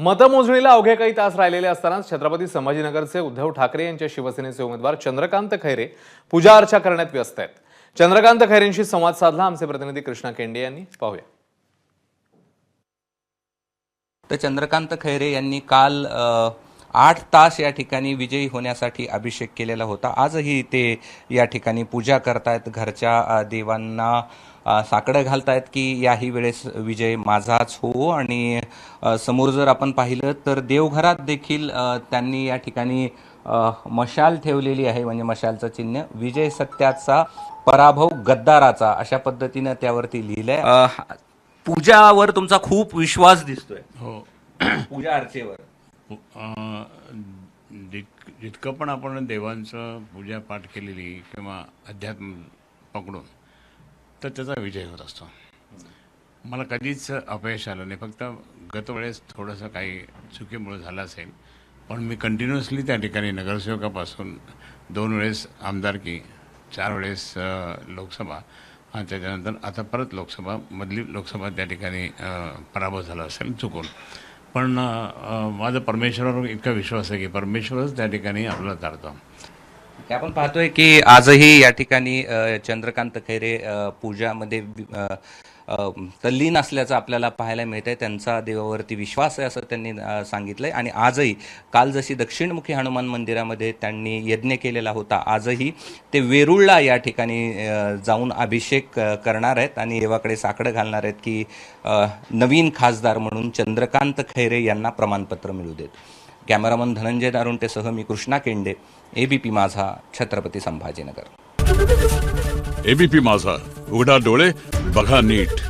मतमोजणीला अवघे काही तास राहिलेले असतानाच छत्रपती संभाजीनगरचे उद्धव ठाकरे यांच्या शिवसेनेचे उमेदवार चंद्रकांत खैरे पूजा अर्चा करण्यात व्यस्त आहेत. चंद्रकांत खैरेंशी संवाद साधला. आमचे प्रतिनिधी कृष्णा केंडे यांनी. पाहूया. तर चंद्रकांत खैरे यांनी काल आ... आठ तास या ठिकाणी विजयी होण्यासाठी अभिषेक केलेला होता. आजही ते या ठिकाणी पूजा करतायत. घरच्या देवांना साकडं घालतायत की याही वेळेस विजय माझाच हो. आणि समोर जर आपण पाहिलं तर देवघरात देखील त्यांनी या ठिकाणी मशाल ठेवलेली आहे. म्हणजे मशालचं चिन्ह विजय सत्याचा पराभव गद्दाराचा अशा पद्धतीनं त्यावरती लिहिलंय. पूजावर तुमचा खूप विश्वास दिसतोय. हो. पूजा अर्चेवर. जित- जितकं पण आपण देवांचं पूजापाठ केलेली किंवा अध्यात्म पकडून तर त्याचा विजय होत असतो. मला कधीच अपयश आलं नाही. फक्त गतवेळेस थोडंसं काही चुकीमुळे झालं असेल पण मी कंटिन्युअसली त्या ठिकाणी नगरसेवकापासून दोन वेळेस आमदारकी चार वेळेस लोकसभा आणि त्याच्यानंतर आता परत लोकसभा मधली लोकसभा त्या ठिकाणी पराभव झाला असेल चुकून. पण माझा परमेश्वरावर इतका विश्वास आहे की परमेश्वरच त्या ठिकाणी आपला तारतो. आपण पाहतोय की आजही या ठिकाणी चंद्रकांत खैरे पूजामध्ये तल्लीन असल्याचं आपल्याला पाहायला मिळतंय. त्यांचा देवावरती विश्वास आहे असं त्यांनी सांगितलं सांगितलंय. आणि आजही काल जशी दक्षिणमुखी हनुमान मंदिरामध्ये त्यांनी यज्ञ केलेला होता आजही ते वेरुळला या ठिकाणी जाऊन अभिषेक करणार आहेत. आणि देवाकडे साकडं घालणार आहेत की नवीन खासदार म्हणून चंद्रकांत खैरे यांना प्रमाणपत्र मिळू देत. कॅमेरामन धनंजय दारुंटेसह मी कृष्णा केंडे एबीपी माझा छत्रपती संभाजीनगर. एबीपी माझा उघडा डोळे बघा नीट.